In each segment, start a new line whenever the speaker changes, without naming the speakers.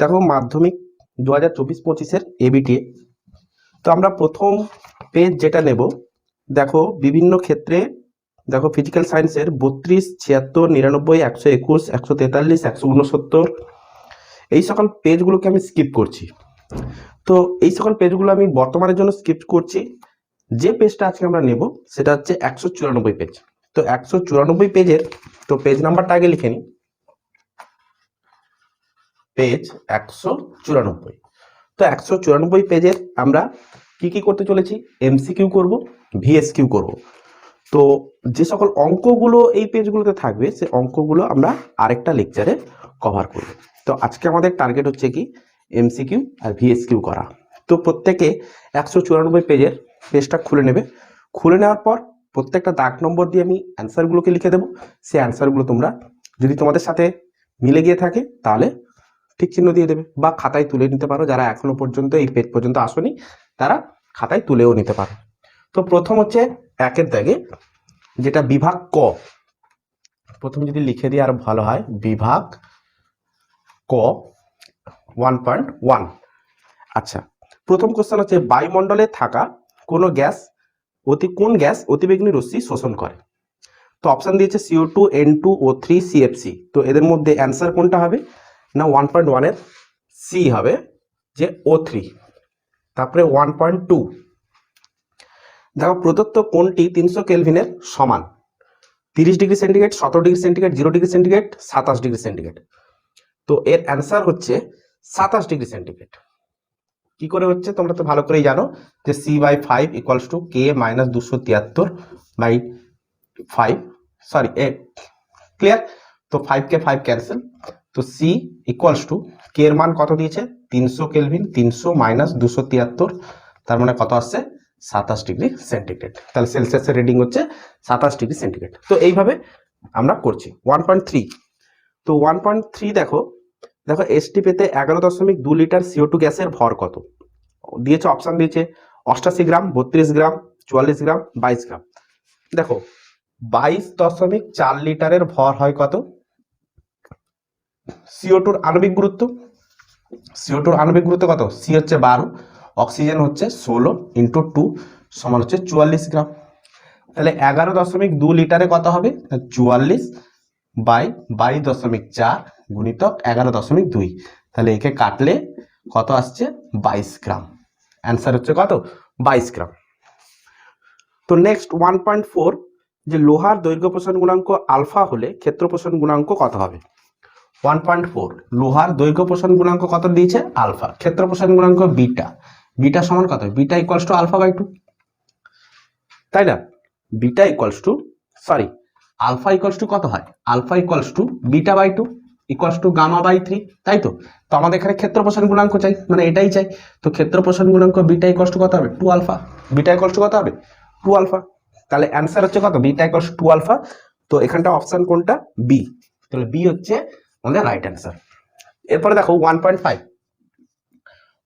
দেখো মাধ্যমিক দু হাজার চব্বিশ পঁচিশের এবিটি তো আমরা প্রথম পেজ যেটা নেব, দেখো বিভিন্ন ক্ষেত্রে, দেখো ফিজিক্যাল সায়েন্সের বত্রিশ, ছিয়াত্তর, নিরানব্বই, একশো একুশ, একশো তেতাল্লিশ, একশো উনসত্তর এই সকল পেজগুলোকে আমি স্কিপ করছি। তো এই সকল পেজগুলো আমি বর্তমানের জন্য স্কিপ করছি। যে পেজটা আজকে আমরা নেব, সেটা হচ্ছে একশো চুরানব্বই পেজ তো একশো চুরানব্বই পেজের তো পেজ নাম্বারটা আগে লিখে নিই। পেজ একশো চুরানব্বই। তো একশো চুরানব্বই পেজের আমরা কি কি করতে চলেছি? এমসিকিউ করব ভিএসকিউ করব। তো যে সকল অঙ্কগুলো এই পেজগুলোতে থাকবে, সে অঙ্কগুলো আমরা আরেকটা লেকচারে কভার করব। তো আজকে আমাদের টার্গেট হচ্ছে কি? এমসিকিউ আর ভিএসকিউ করা। তো প্রত্যেকে একশো চুরানব্বই পেজের পেজটা খুলে নেবে। খুলে নেওয়ার পর প্রত্যেকটা দাগ নম্বর দিয়ে আমি অ্যান্সারগুলোকে লিখে দেবো। সেই অ্যান্সারগুলো তোমরা যদি তোমাদের সাথে মিলে গিয়ে থাকে, তাহলে ঠিক চিহ্ন দিয়ে দেবে বা খাতায় তুলে নিতে পারো। যারা এখনও পর্যন্ত এই পেজ পর্যন্ত আসনি, তারা খাতায় তুলেও নিতে পারো। তো প্রথম হচ্ছে একের দাগে, যেটা বিভাগ ক। প্রথম যদি লিখে দিই আরও ভালো হয়, বিভাগ ক ওয়ান পয়েন্ট ওয়ান আচ্ছা প্রথম কোশ্চেন হচ্ছে, বায়ুমণ্ডলে থাকা কোনো গ্যাস অতি, কোন গ্যাস অতিবেগুনি রশ্মি শোষণ করে? তো অপশন দিয়েছে CO two N two O three CFC তো এদের মধ্যে অ্যান্সার কোনটা হবে? না ওয়ান পয়েন্ট ওয়ানের সি হবে যে ও থ্রি তারপরে ওয়ান পয়েন্ট টু দেখো প্রদত্ত কোনটি তিনশো কেলভিনের সমান। তিরিশ ডিগ্রি সেন্টিগ্রেড, সতেরো degree centigrade, zero degree centigrade, সাতাশ ডিগ্রি সেন্টিগ্রেড। তো এর অ্যান্সার হচ্ছে সাতাশ ডিগ্রি সেন্টিগ্রেড। কি করে হচ্ছে? তোমরা তো ভালো করেই জানো যে C by five equals to K minus দুশো তিয়াত্তর বাই ফাইভ সরি এ ক্লিয়ার তো ফাইভ কে ফাইভ ক্যান্সেল তো সি ইকুয়ালস টু কে এর মান কত দিয়েছে? তিনশো কেলভিন তিনশো মাইনাস দুশো তিয়াত্তর। তার মানে কত আসছে? সাতাশ ডিগ্রি সেন্টিগ্রেড তাহলে সেলসিয়াসের রিডিং হচ্ছে সাতাশ ডিগ্রি সেন্টিগ্রেড তো এইভাবে আমরা করছি। ওয়ান পয়েন্ট থ্রি তো ওয়ান পয়েন্ট থ্রি দেখো দেখো এসটি পেতে এগারো দশমিক দু লিটার সিও টু গ্যাসের ভর কত? দিয়েছে অপশন দিয়েছে অষ্টাশি গ্রাম, বত্রিশ গ্রাম, চুয়াল্লিশ গ্রাম, বাইশ গ্রাম। দেখো, বাইশ দশমিক চার লিটারের ভর হয় কত? সিও টুর আণবিক গুরুত্ব। সিও টুর আণবিক গুরুত্ব কত? সি হচ্ছে বারো। অক্সিজেন হচ্ছে ষোলো ইন্টু টু সমান হচ্ছে চুয়াল্লিশ গ্রাম। তাহলে এগারো দশমিক দু লিটারে কত হবে? চুয়াল্লিশ বাই বাইশ দশমিক চার গুণিতক এগারো দশমিক দুই। তাহলে একে কাটলে কত আসছে? বাইশ গ্রাম। অ্যান্সার হচ্ছে কত? বাইশ গ্রাম। তো নেক্সট ওয়ান পয়েন্ট ফোর, যে লোহার দৈর্ঘ্য প্রসারণ গুণাঙ্ক আলফা হলে ক্ষেত্র প্রসারণ গুণাঙ্ক কত হবে? ওয়ান পয়েন্ট ফোর লোহার দৈর্ঘ্য প্রসারণ গুণাঙ্ক কত দিয়েছে? আলফা। ক্ষেত্র প্রসারণ গুণাঙ্ক বিটা। বিটা সমান কত? Beta equals to alpha by two তাই না? Beta equals to sorry alpha equals to কত হয়? Alpha equals to beta by two equals to gamma by three তাই তো? তো আমাদের এখানে ক্ষেত্র প্রসারণ গুণাঙ্ক চাই মানে এটাই চাই। তো ক্ষেত্র প্রসারণ গুণাঙ্ক বিটা ইকুয়ালস টু কত হবে? Two alpha beta equals to কত হবে? টু আলফা তাহলে অ্যান্সার হচ্ছে কত? বিটা ইকুয়ালস টু আলফা তো এখানটা অপশন কোনটা? বি তাহলে বি হচ্ছে আমাদের রাইট অ্যান্সার এরপরে দেখো one point five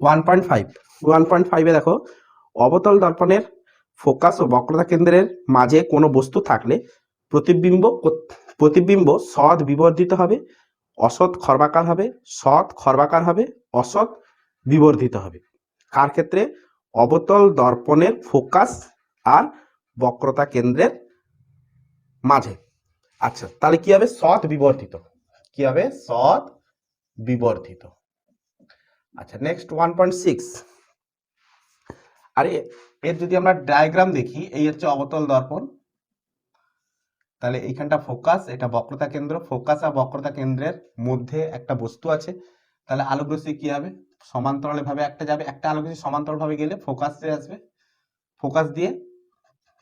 one point five one point ফাইভে দেখো অবতল দর্পণের ফোকাস ও বক্রতা কেন্দ্রের মাঝে কোনো বস্তু থাকলে প্রতিবিম্ব প্রতিবিম্ব সৎ বিবর্ধিত হবে, অসৎ খর্বাকার হবে, সৎ খর্বাকার হবে, অসৎ বিবর্ধিত হবে। কার ক্ষেত্রে? অবতল দর্পণের ফোকাস আর বক্রতা কেন্দ্রের মাঝে। আচ্ছা তাহলে কি হবে? সৎ বিবর্ধিত। কি হবে? সৎ বিবর্ধিত। আচ্ছা নেক্সট ওয়ান পয়েন্ট সিক্স আরে, এর যদি আমরা ডায়াগ্রাম দেখি, এই হচ্ছে অবতল দর্পণ। তাহলে এইখানটা ফোকাস এটা বক্রতা কেন্দ্র। ফোকাস আর বক্রতা কেন্দ্রের মধ্যে একটা বস্তু আছে। তাহলে আলোক রশ্মি কি হবে? সমান্তরালে ভাবে একটা যাবে। একটা আলোক রশ্মি সমান্তরাল ভাবে গেলে ফোকাসে আসবে। ফোকাস দিয়ে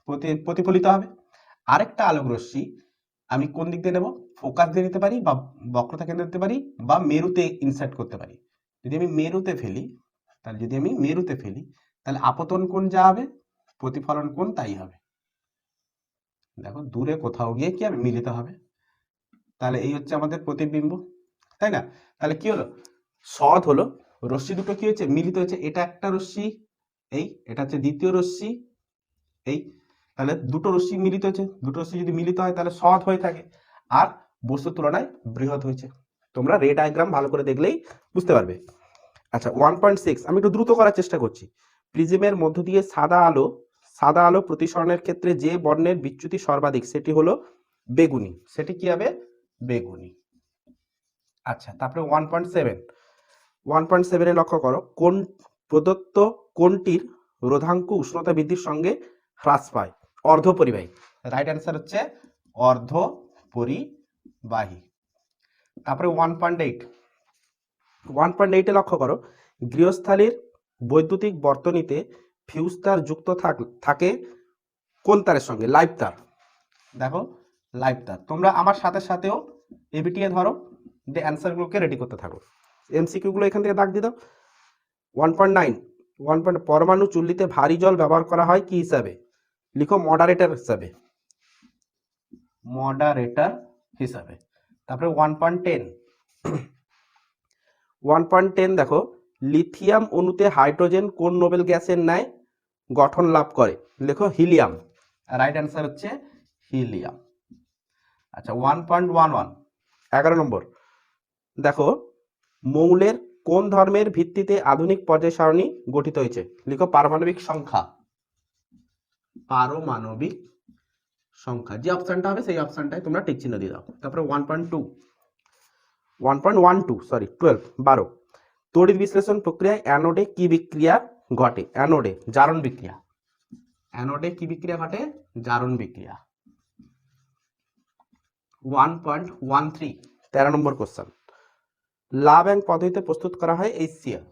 প্রতি- প্রতিফলিত হবে। আরেকটা আলোক রশ্মি আমি কোন দিক দিয়ে নেব? ফোকাস দিয়ে নিতে পারি বা বক্রতা কেন্দ্রে দিতে পারি বা মেরুতে ইনসার্ট করতে পারি। যদি আমি মেরুতে ফেলি, তাহলে যদি আমি মেরুতে ফেলি, তাহলে আপতন কোণ যা হবে, প্রতিফলন কোণ তাই হবে। দেখো, দূরে কোথাও গিয়ে কি হবে? মিলিত হবে। তাহলে এই হচ্ছে আমাদের প্রতিবিম্ব, তাই না? তাহলে কি হলো? সৎ হলো। রশ্মি দুটো কি হয়েছে মিলিত হয়েছে এটা একটা রশ্মি, এই, এটা হচ্ছে দ্বিতীয় রশ্মি, এই। তাহলে দুটো রশ্মি মিলিত হয়েছে দুটো রশ্মি যদি মিলিত হয়, তাহলে সৎ হয়ে থাকে। আর বস্তুর তুলনায় বৃহৎ হয়েছে। তোমরা রে ডায়াগ্রাম ভালো করে দেখলেই বুঝতে পারবে। আচ্ছা ওয়ান পয়েন্ট সিক্স আমি একটু দ্রুত করার চেষ্টা করছি। প্রিজমের মধ্য দিয়ে সাদা আলো সাদা আলো প্রতিসরণের ক্ষেত্রে যে বর্ণের বিচ্যুতি সর্বাধিক, সেটি হলো বেগুনি। সেটি কি হবে? বেগুনি। আচ্ছা তারপরে one point seven one point সেভেনে লক্ষ্য করো, কোন প্রদত্ত কোনটির রোধাঙ্ক উষ্ণতা বৃদ্ধির সঙ্গে হ্রাস পায়? অর্ধ পরিবাহী রাইট অ্যান্সার হচ্ছে অর্ধ পরিবাহী তারপরে one point eight one point এইটে লক্ষ্য করো, গৃহস্থালীর বৈদ্যুতিক বর্তনীতে ফিউজ তার যুক্ত থাকে কোন তারের সঙ্গে? লাইভ তার। দেখো লাইভ তার। তোমরা আমার সাথে সাথেও এবিটিএ ধরো, দিয়ে অ্যান্সারগুলোকে রেডি করতে থাকো। এমসিকিউগুলো এখান থেকে দাগ দিয়ে দাও। One point nine one point পরমাণু চুল্লিতে ভারী জল ব্যবহার করা হয় কি হিসাবে? লিখো মডারেটর হিসাবে। মডারেটর হিসাবে। তারপরে one point ten one point ten দেখো লিথিয়াম অণুতে হাইড্রোজেন কোন নোবেল গ্যাসের ন্যায় গঠন লাভ করে? লেখো হিলিয়াম রাইট অ্যান্সার হচ্ছে হিলিয়াম আচ্ছা ওয়ান পয়েন্ট ওয়ান ওয়ান এগারো নম্বর। দেখো, মৌলের কোন ধর্মের ভিত্তিতে আধুনিক পর্যায় সারণী গঠিত হয়েছে? লিখো পারমাণবিক সংখ্যা। পারমাণবিক সংখ্যা, যে অপশনটা হবে সেই অপশনটাই তোমরা টিক চিহ্ন দিয়ে দাও। তারপরে one point two one point one two sorry twelve বারো। তড়িৎ বিশ্লেষণ প্রক্রিয়ায় অ্যানোডে কি বিক্রিয়া ঘটে? অ্যানোডে জারণ বিক্রিয়া। অ্যানোডে কি বিক্রিয়া ঘটে? জারণ বিক্রিয়া। ওয়ান পয়েন্ট ওয়ান থ্রি তেরো নম্বর কোশ্চেন লাভ ব্যাংক পদ্ধতিতে প্রস্তুত করা হয় HCL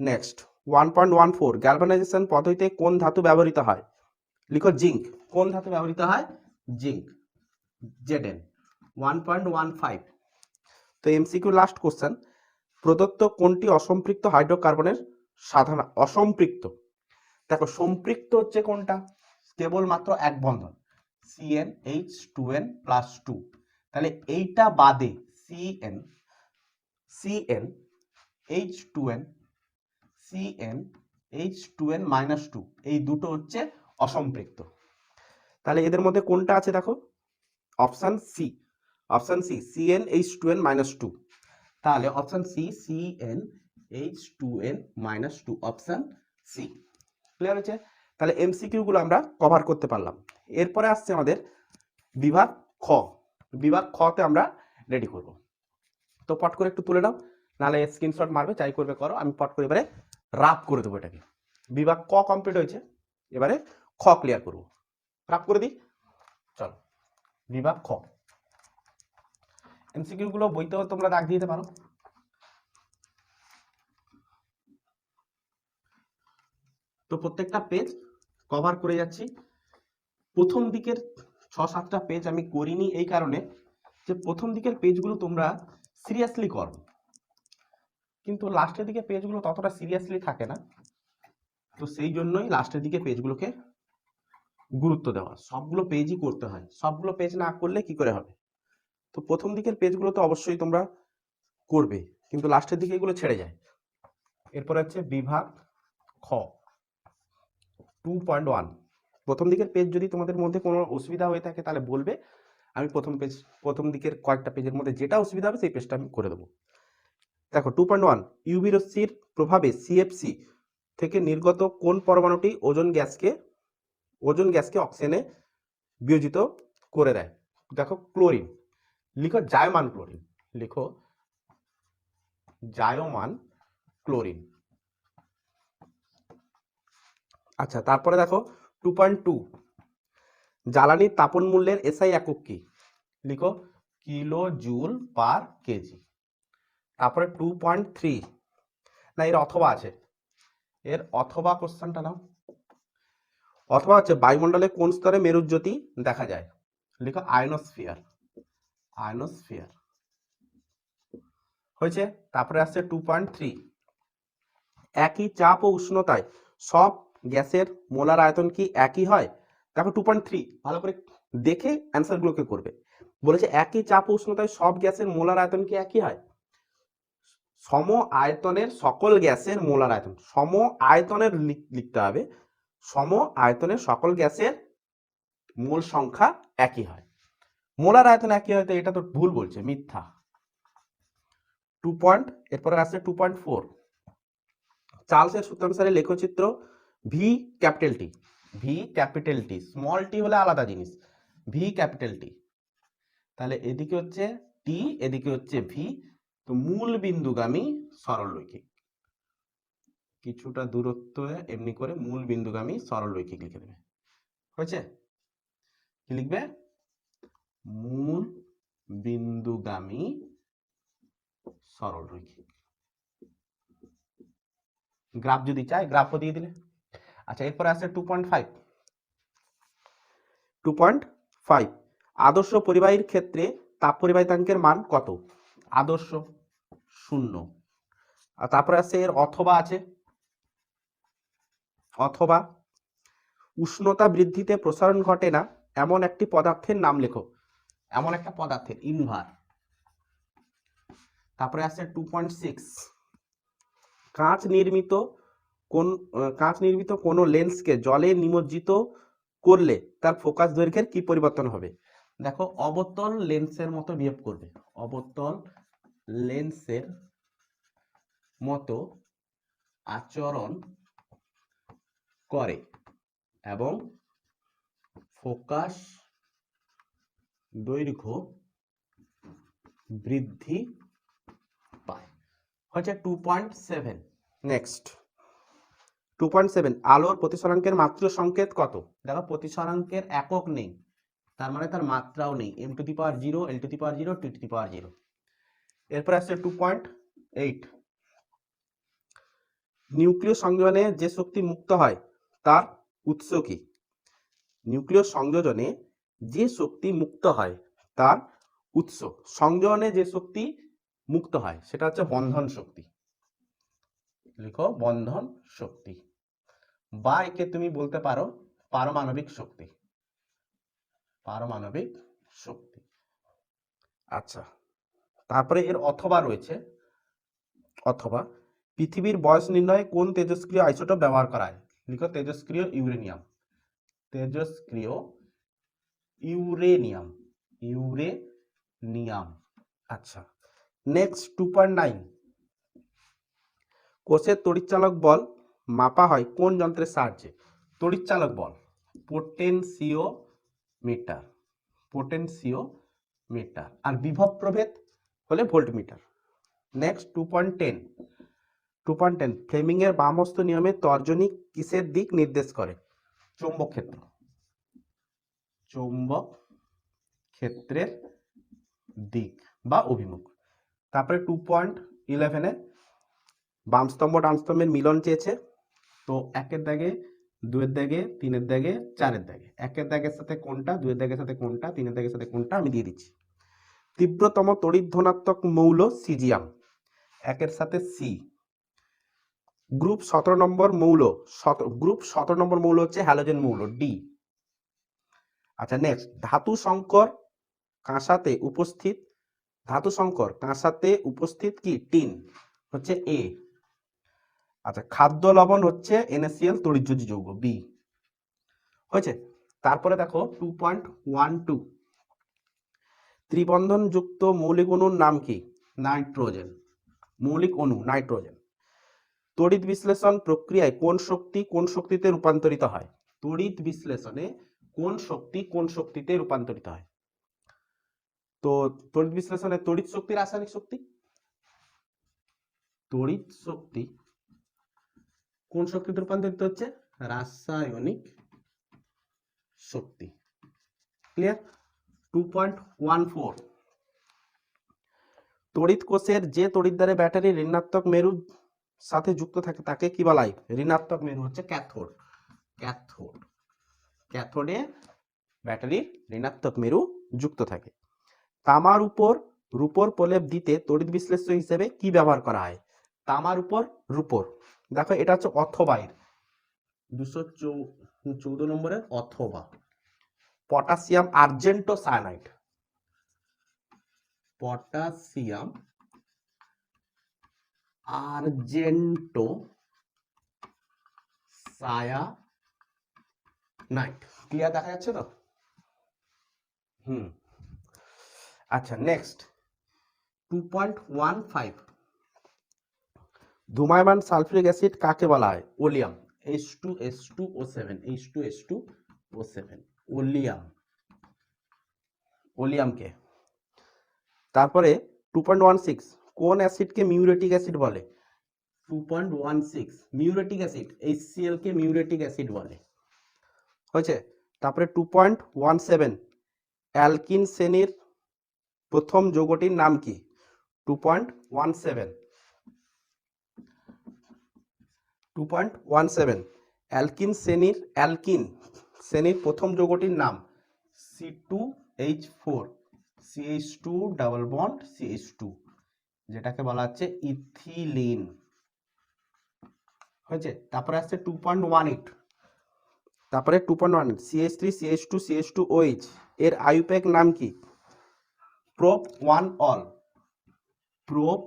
next one point one four galvanization পদ্ধতিতে কোন ধাতু ব্যবহৃত হয়? লিখো জিঙ্ক। কোন ধাতু ব্যবহৃত হয়? Zinc. Z N. One point one five তো এমসিকিউ লাস্ট কোশ্চেন প্রদত্ত কোনটি অসম্পৃক্ত হাইড্রোকার্বনের সাধারণ অসম্পৃক্ত। দেখো, সম্পৃক্ত হচ্ছে কোনটা? কেবলমাত্র এক বন্ধন। CN H two N plus two তাহলে এইটা বাদে CN CN H two N CN H two N minus two এই দুটো হচ্ছে অসম্পৃক্ত। তাহলে এদের মধ্যে কোনটা আছে দেখো? Option C. Option C CN H two N minus two তাহলে option C CN H two N minus two option C. Clear হয়েছে? তাহলে এমসিকিউ গুলো আমরা কভার করতে পারলাম। এরপরে আসছে আমাদের বিভাগ খ। বিভাগ খতে আমরা রেডি করব। তো পট করে একটু তুলে নাও, নাহলে স্ক্রিনশট মারবে চাই করবে করো, আমি পট করে এবারে রাপ করে দেবো এটাকে। বিভাগ ক কমপ্লিট হয়েছে। এবারে খ ক্লিয়ার করব। রাপ করে দিই? চলো, বিভাগ খ। এমসিকিউ গুলো বইতেও তোমরা দাগ দিতে পারো। তো প্রত্যেকটা পেজ কভার করে যাচ্ছি। প্রথম দিকের ছ, সাতটা পেজ আমি করিনি এই কারণে যে প্রথম দিকের পেজগুলো তোমরা সিরিয়াসলি করো। কিন্তু লাস্টের দিকে পেজগুলো ততটা সিরিয়াসলি থাকে না। তো সেই জন্যই লাস্টের দিকে পেজগুলোকে গুরুত্ব দেওয়া। সবগুলো পেজই করতে হয়। সবগুলো পেজ না করলে কি করে হবে? তো প্রথম দিকের পেজগুলো তো অবশ্যই তোমরা করবে, কিন্তু লাস্টের দিকে এগুলো ছেড়ে যায়। এরপর হচ্ছে বিভাগ খ। টু পয়েন্ট ওয়ান প্রথম দিকের পেজ যদি তোমাদের মধ্যে কোনো অসুবিধা হয়ে থাকে তাহলে বলবে। আমি প্রথম পেজ প্রথম দিকের কয়েকটা পেজের মধ্যে যেটা অসুবিধা হবে সেই পেজটা আমি করে দেবো। দেখো টু পয়েন্ট ওয়ান ইউভি রশ্মির প্রভাবে সিএফসি থেকে নির্গত কোন পরমাণুটি ওজন গ্যাসকে ওজন গ্যাসকে অক্সিজেনে বিয়োজিত করে দেয়। দেখো, ক্লোরিন। লিখো জায়মান ক্লোরিন। লিখো জায়মান ক্লোরিন। আচ্ছা তারপরে দেখো টু পয়েন্ট টু জ্বালানির তাপন মূল্যের এসআই একক কি? লিখো কিলো জুল পার কেজি। তারপরে টু পয়েন্ট থ্রি না, এর অথবা আছে। এর অথবা কোশ্চেনটা নাও। অথবা হচ্ছে বায়ুমণ্ডলে কোন স্তরে মেরুজ্যোতি দেখা যায়? লিখো আয়নোস্ফিয়ার। আয়নোস্ফিয়ার। হয়েছে? তারপরে আসছে টু পয়েন্ট থ্রি একই চাপ ও উষ্ণতায় সব গ্যাসের মোলার আয়তন কি একই হয়? দেখো টু পয়েন্ট থ্রি ভালো করে দেখে অ্যান্সারগুলোকে করবে। বলেছে একই চাপ উষ্ণতায় সব গ্যাসের মোলার আয়তন কি একই হয়? সম আয়তনের সকল গ্যাসের মোলার আয়তন। সম আয়তনের লিখ- লিখতে হবে। সম আয়তনের সকল গ্যাসের মূল সংখ্যা একই হয়। মোলার আয়তন একই হয়, তো এটা তো ভুল বলছে, মিথ্যা। টু পয়েন্ট, এরপরে আসছে টু পয়েন্ট ফোর। চার্লসের সূত্রানুসারে লেখচিত্র V capital T V capital T small T হলে আলাদা জিনিস ভি ক্যাপিটাল টি তাহলে এদিকে হচ্ছে টি এদিকে হচ্ছে ভি তো মূল বিন্দুগামী সরলরৈখিক। কিছুটা দূরত্ব এমনি করে মূল বিন্দুগামী সরলরৈখিক লিখে দেবে। হয়েছে? কি লিখবে? মূল বিন্দুগামী সরলরৈখিক গ্রাফ যদি চাই, গ্রাফও দিয়ে দিলে। আচ্ছা এরপরে আছে two point five two point five আদর্শ পরিবাহীর ক্ষেত্রে তাপ পরিবাহিতাঙ্কের মান কত? আদর্শ শূন্য। আর তারপরে আছে এর অথবা আছে। অথবা উষ্ণতা বৃদ্ধিতে প্রসারণ ঘটে না, এমন একটি পদার্থের নাম লেখো। এমন একটা পদার্থের, ইনভার। তারপরে আছে টু পয়েন্ট সিক্স। কাঁচ নির্মিত কোন কাঁচ নির্মিত কোনো লেন্সকে জলে নিমজ্জিত করলে তার ফোকাস দৈর্ঘ্যের কি পরিবর্তন হবে? দেখো, অবতল লেন্সের মতো বিহেভ করবে। অবতল লেন্সের মতো আচরণ করে এবং ফোকাস দৈর্ঘ্য বৃদ্ধি পায়। হচ্ছে two point seven next two point seven আলোর প্রতিসরাঙ্কের মাত্র সংকেত কত? দেখো প্রতিসরাঙ্কের একক নেই। তার মানে তার মাত্রাও নেই। M to the power zero L to the power zero T to the power zero এরপর আসছে টু পয়েন্ট এইট নিউক্লিয় সংযোজনে যে শক্তি মুক্ত হয় তার উৎস কি? নিউক্লিয় সংযোজনে যে শক্তি মুক্ত হয়, তার উৎস। সংযোজনে যে শক্তি মুক্ত হয়, সেটা হচ্ছে বন্ধন শক্তি। লিখো, বন্ধন শক্তি। বা একে তুমি বলতে পারো পারমাণবিক শক্তি। পারমাণবিক শক্তি। আচ্ছা তারপরে এর অথবা রয়েছে। অথবা, পৃথিবীর বয়স নির্ণয়ে কোন তেজস্ক্রিয় আইসোটোপ ব্যবহার করা হয়? লিখো তেজস্ক্রিয় ইউরেনিয়াম। তেজস্ক্রিয় ইউরেনিয়াম। ইউরেনিয়াম। আচ্ছা নেক্সট টু পয়েন্ট নাইন কোষের তড়িৎচালক বল মাপা হয় কোন যন্ত্রের সাহায্যে? তড়িৎচালক বল পোটেনসিও মিটার পোটেনসিও মিটার আর বিভব প্রভেদ হলে voltmeter next two point ten two point ten Fleming এর বামস্ত নিয়মে তর্জনী কিসের দিক নির্দেশ করে? চৌম্বক ক্ষেত্র। চৌম্বক ক্ষেত্রের দিক বা অভিমুখ। তারপরে টু পয়েন্ট ইলেভেনে বাম স্তম্ভ, ডান স্তম্ভের মিলন চেয়েছে। তো একের দাগে, দুয়ের দাগে, তিনের দাগে, চারের দাগে। একের দাগের সাথে কোনটা, দুয়ের দাগের সাথে কোনটা, তিনের দাগের সাথে কোনটা আমি দিয়ে দিচ্ছি। তীব্রতম তড়িৎ মৌল সিজিয়াম। একের সাথে সি গ্রুপ সতেরো নম্বর মৌল গ্রুপ সতেরো নম্বর মৌল হচ্ছে হ্যালোজেন মৌল ডি আচ্ছা নেক্সট ধাতু সংকর কাঁসাতে উপস্থিত, ধাতু সংকর কাঁসাতে উপস্থিত কি? টিন, হচ্ছে এ আচ্ছা খাদ্য লবণ হচ্ছে এনএসিএল তড়িৎযোজী যৌগ বি হয়েছে? তারপরে দেখো টু পয়েন্ট ওয়ান টু ত্রিবন্ধন যুক্ত মৌলিক অণুর নাম কি? নাইট্রোজেন, মৌলিক অণু, নাইট্রোজেন। তড়িৎ বিশ্লেষণ প্রক্রিয়ায় কোন শক্তি কোন শক্তিতে রূপান্তরিত হয়? তড়িৎ বিশ্লেষণে কোন শক্তি কোন শক্তিতে রূপান্তরিত হয়? তো তড়িৎ বিশ্লেষণে তড়িৎ শক্তি রাসায়নিক শক্তি? তড়িৎ শক্তি কোন শক্তিতে রূপান্তরিত হচ্ছে? রাসায়নিক শক্তি। Clear? Two point one four তড়িৎ কোষের যে তড়িৎ দ্বারে ব্যাটারি ঋণাত্মক মেরুর সাথে যুক্ত থাকে তাকে কি বলা হয়? ঋণাত্মক মেরু হচ্ছে ক্যাথোড। ক্যাথোড। ক্যাথোডে ব্যাটারির ঋণাত্মক মেরু যুক্ত থাকে। তামার উপর রূপোর প্রলেপ দিতে তড়িৎ বিশ্লেষ্য হিসেবে কি ব্যবহার করা হয়? তামার উপর রূপোর। দেখো, এটা হচ্ছে অথবা এর দুশো চৌদ্দ নম্বরের অথবা। Potassium argento cyanide potassium argento cyanide clear দেখা যাচ্ছে তো? হুম। আচ্ছা next two point one five ধুমায়মান sulphuric acid কাকে বলা হয়? Oleum. H two S two O seven H two S two O seven oleum. ওলিয়ামকে। তারপরে টু পয়েন্ট ওয়ান সিক্স কোন অ্যাসিডকে মিউরেটিক অ্যাসিড বলে? Two point one six muriatic acid HCl কে muriatic acid বলে। হয়েছে? তারপরে two point one seven alkene শ্রেণির প্রথম যৌগটির নাম কি? Two point one seven two point one seven alkene শ্রেণির অ্যালকিন শ্রেণির প্রথম যৌগটির নাম C two H four CH two double bond CH two যেটাকে বলা হচ্ছে ইথিলিন। হয়েছে? তারপরে আসছে টু পয়েন্ট ওয়ান এইট তারপরে two point one CH three CH two CH two OH এর আইউপ্যাক নাম কি? Prop one ol prop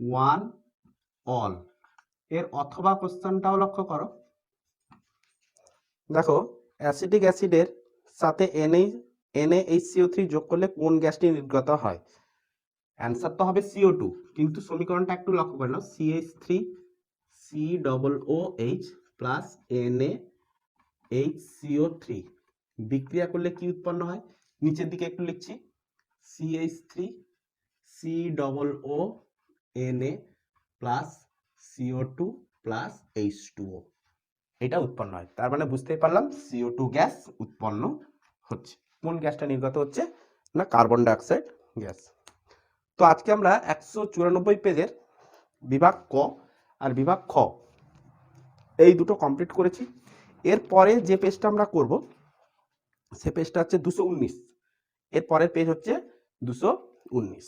one ol এর অথবা কোশ্চেনটাও লক্ষ্য করো। দেখো অ্যাসিটিক অ্যাসিডের সাথে এনএ এনএইচসিও থ্রি যোগ করলে কোন গ্যাসটি নির্গত হয়? অ্যান্সার তো হবে সিও টু কিন্তু সমীকরণটা একটু লক্ষ্য করে নাও CH three C double O H plus N A H CO three বিক্রিয়া করলে কি উৎপন্ন হয়? নিচের দিকে একটু লিখছি CH three C double O N A plus CO two plus H two O এটা উৎপন্ন হয়, তার মানে বুঝতেই পারলাম সিও টু গ্যাস উৎপন্ন হচ্ছে। কোন গ্যাসটা নির্গত হচ্ছে? না কার্বন ডাইঅক্সাইড গ্যাস। তো আজকে আমরা একশো চুরানব্বই পেজের বিভাগ ক আর বিভাগ খ এই দুটো কমপ্লিট করেছি। এর এরপরে যে পেজটা আমরা করব, সে পেজটা হচ্ছে দুশো উনিশ। এর পরের পেজ হচ্ছে দুশো উনিশ।